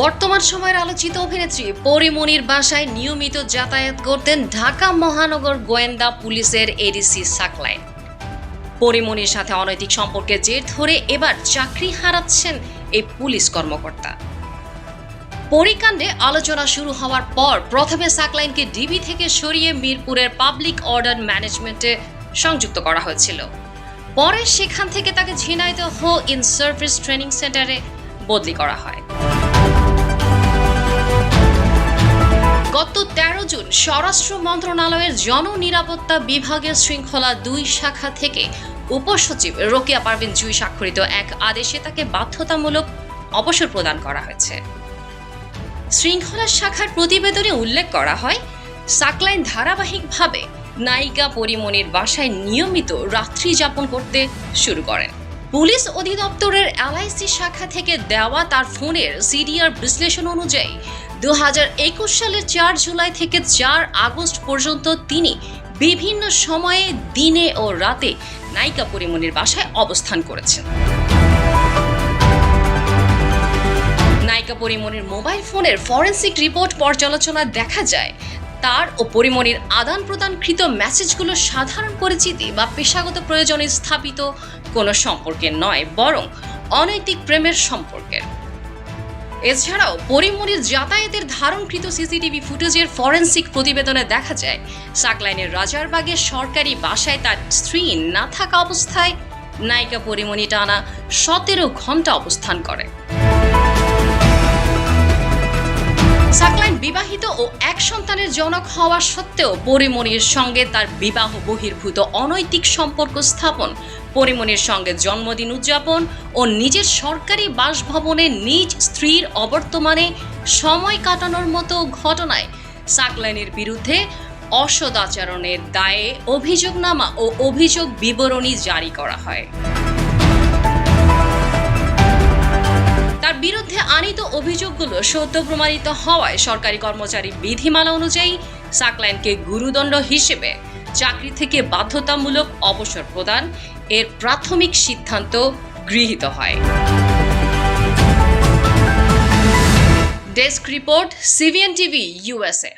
বর্তমান সময়ের আলোচিত অভিনেত্রী পরিমণির বাসায় নিয়মিত যাতায়াত করতেন ঢাকা মহানগর গোয়েন্দা পুলিশের এডিসি সাকলাইন। পরিমণির সাথে অনৈতিক সম্পর্কে জের ধরে এবার চাকরি হারাচ্ছেন এই পুলিশ কর্মকর্তা। পরিকাণ্ডে আলোচনা শুরু হওয়ার পর প্রথমে সাকলাইনকে ডিবি থেকে সরিয়ে মিরপুরের পাবলিক অর্ডার ম্যানেজমেন্টে সংযুক্ত করা হয়েছিল। পরে সেখান থেকে তাকে ঝিনাইদহ ইন সার্ভিস ট্রেনিং সেন্টারে বদলি করা হয়। স্বরাষ্ট্র মন্ত্রণালয়ের জননিরাপত্তা বিভাগের শৃঙ্খলা দুই শাখা থেকে উপসচিব রোকেয়া পারভিন জুই স্বাক্ষরিত এক আদেশে তাকে বাধ্যতামূলক অবসর প্রদান করা হয়েছে। শৃঙ্খলা শাখার প্রতিবেদনে উল্লেখ করা হয়, সাকলাইন ধারাবাহিকভাবে নায়িকা পরিমণির বাসায় নিয়মিত রাত্রি যাপন করতে শুরু করেন। পুলিশ অধিদপ্তরের এলআইসি শাখা থেকে দেওয়া তার ফোনের সিডিআর বিশ্লেষণ অনুযায়ী দু হাজার একুশ সালের চার জুলাই থেকে চার আগস্ট পর্যন্ত তিনি বিভিন্ন সময়ে দিনে ও রাতে নায়িকা পরিমণির বাসায় অবস্থান করেছেন। নায়িকা পরিমণির মোবাইল ফোনের ফরেন্সিক রিপোর্ট পর্যালোচনায় দেখা যায়, তার ও পরিমণির আদান প্রদানকৃত মেসেজগুলো সাধারণ পরিচিতি বা পেশাগত প্রয়োজনে স্থাপিত কোনো সম্পর্কের নয়, বরং অনৈতিক প্রেমের সম্পর্কের। এছাড়াও পরিমণির যাতায়াতের ধারণকৃত সিসিটিভি ফুটেজের ফরেন্সিক প্রতিবেদনে দেখা যায়, সাকলাইনের রাজারবাগে সরকারি বাসায় তার স্ত্রী না থাকা অবস্থায় নায়িকা পরিমণি টানা সতেরো ঘণ্টা অবস্থান করে। সাকলাইন বিবাহিত ও এক সন্তানের জনক হওয়া সত্ত্বেও পরিমণির সঙ্গে তার বিবাহ বহির্ভূত অনৈতিক সম্পর্ক স্থাপন পরিমণির সঙ্গে জন্মদিন উদযাপন ও নিজের সরকারি বাসভবনে নিজ স্ত্রীর অবর্তমানে সময় কাটানোর মতো ঘটনায় সাকলাইনের বিরুদ্ধে অসদাচরণের দায়ে অভিযোগনামা ও অভিযোগ বিবরণী জারি করা হয়। তার বিরুদ্ধে আনিত অভিযোগগুলো সত্য প্রমাণিত হওয়ায় সরকারি কর্মচারী বিধিমালা অনুযায়ী সাকলাইনকে গুরুদণ্ড হিসেবে চাকরি থেকে বাধ্যতামূলক অবসর প্রদান, এর প্রাথমিক সিদ্ধান্ত গৃহীত হয়। Desk report CVN TV, USA.